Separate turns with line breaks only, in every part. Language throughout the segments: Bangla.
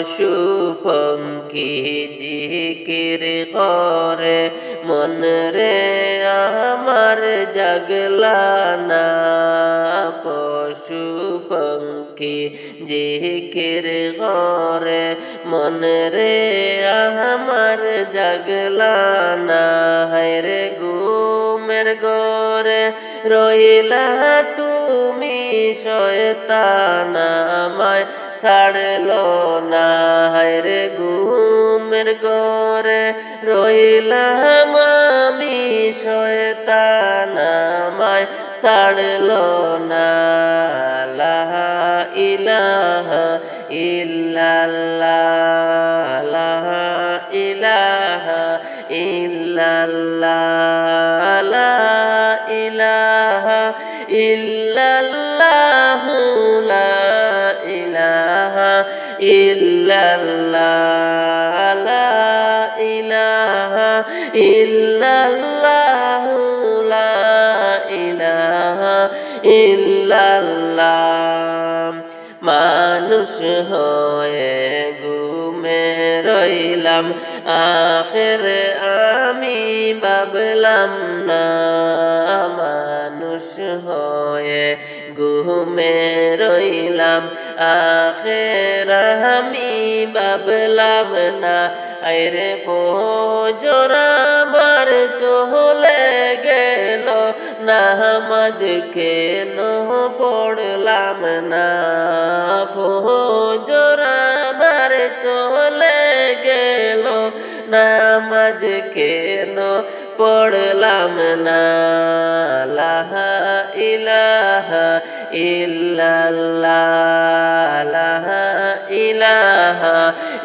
পশু পঙ্কি জিকির করে। মন রে আমার জাগলা না পশু পঙ্কি জিকির করে। মন রে আমার জাগলা না রে ঘুমের গরে রইলা তুমি শয়তান, আমায় ছাড়লো না রে ঘুমের গরে রইলাম আমি শয়তান আমায়। ছাড়লো না লাহা ইলাহা ইল্লাল্লাহ লাহা ইলাহা ইল্লাল্লাহ ইলাহা লা ইলাহা মানুষ হয়ে ঘুমে রইলাম আখের আমি ভাবলাম না মানুষ হয়ে ঘুমে রইলাম আখের আমি ভাবলাম না। আরে ফোজর আমার চলে গেল। নামাজ কেন পড়লাম না। জোরাবার চলে গেল। নামাজ কেন পড়লাম না? লাহা ইলাহা ইল্লাল্লাহ লাহা ইলাহা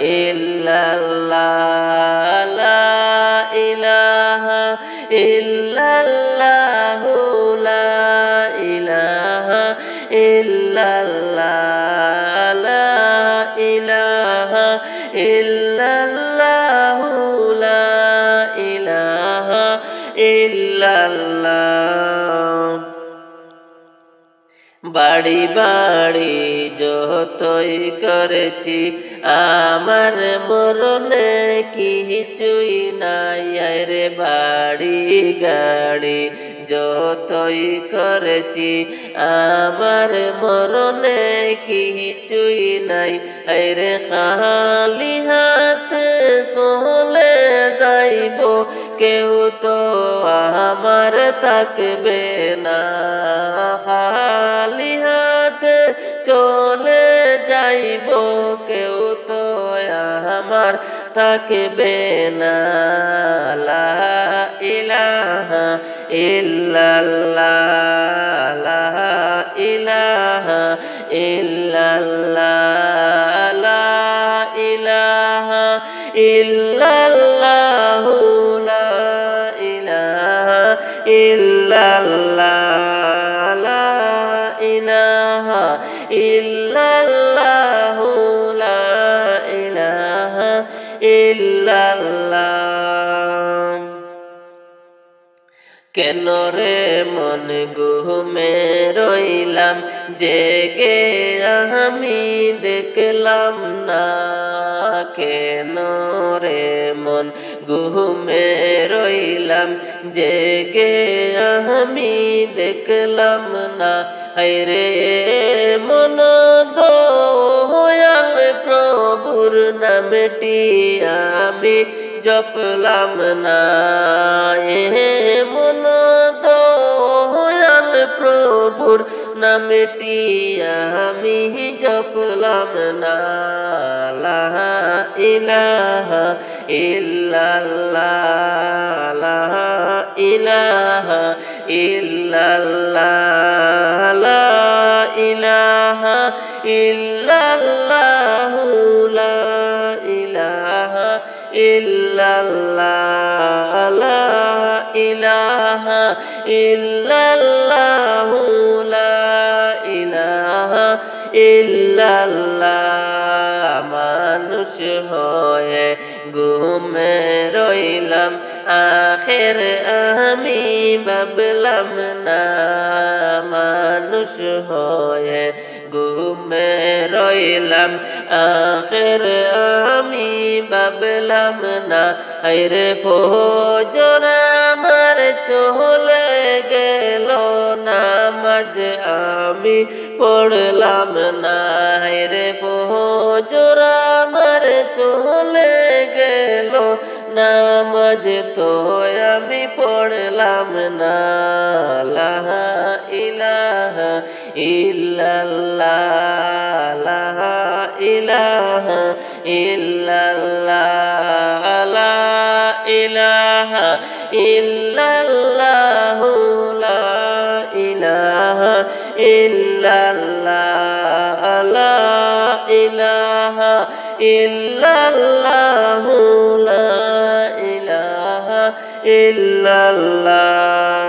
ইল্লাল্লাহ, লা ইলাহা ইল্লাল্লাহ, লা ইলাহা ইল্লাল্লাহ ইলাহা ইল্লাল্লাহ। বাড়ি বাড়ি যতই করেছি, আমার মরণে কিছুই নাই। রে বাড়ি গাড়ি যতই করেছি, আমার মরণে কিছুই নাই। রে খালি হাত সোলে যাইব কেউ তো আমার থাকবে না। খালি হাতে চলে যাইব, কেউ তো আমার থাকবে না। লা ইলাহা ইল্লাল্লাহ, লা ইলাহা ইল্লাল্লাহ, লা ইলাহা ইল্লাল্লাহ। ইল্লাল্লাহ কেন রে মন ঘুমে রইলাম? জেগে আমি দেখলাম না। কেন রে মন ঘুমে রইলাম? জেগে আমি দেখলাম না। রে মন দয়াল প্রভুর নামটি আমি জপলাম না এ মন দয়াল প্রভুর নামটি আমি জপলাম না। ইল্লাল্লাহ লা ইলাহা ইল্লাল্লাহু লা ইলাহা ইল্লাল্লাহ লা ইলাহা মানুষ হয় আখের আমি ভাবলাম, না, মানুষ হয়ে ঘুমে রইলাম। আখের আমি ভাবলাম, না আরে ফোজর আমার চলে গেল। নামাজ আমি পড়লাম, না রে ফোজর আমার চলে নামাজ তো আমি পড়লাম না। লাহা ইলাহা ইল্লাল্লাহ লাহা ইলাহা ইল্লাল্লাহ, লা ইলাহা ইল্লাল্লাহ, লা ইলাহা ইল্লাল্লাহ, লা ইলাহা ইল্লাল্লাহ। লা ইলাহা ইল্লাল্লাহ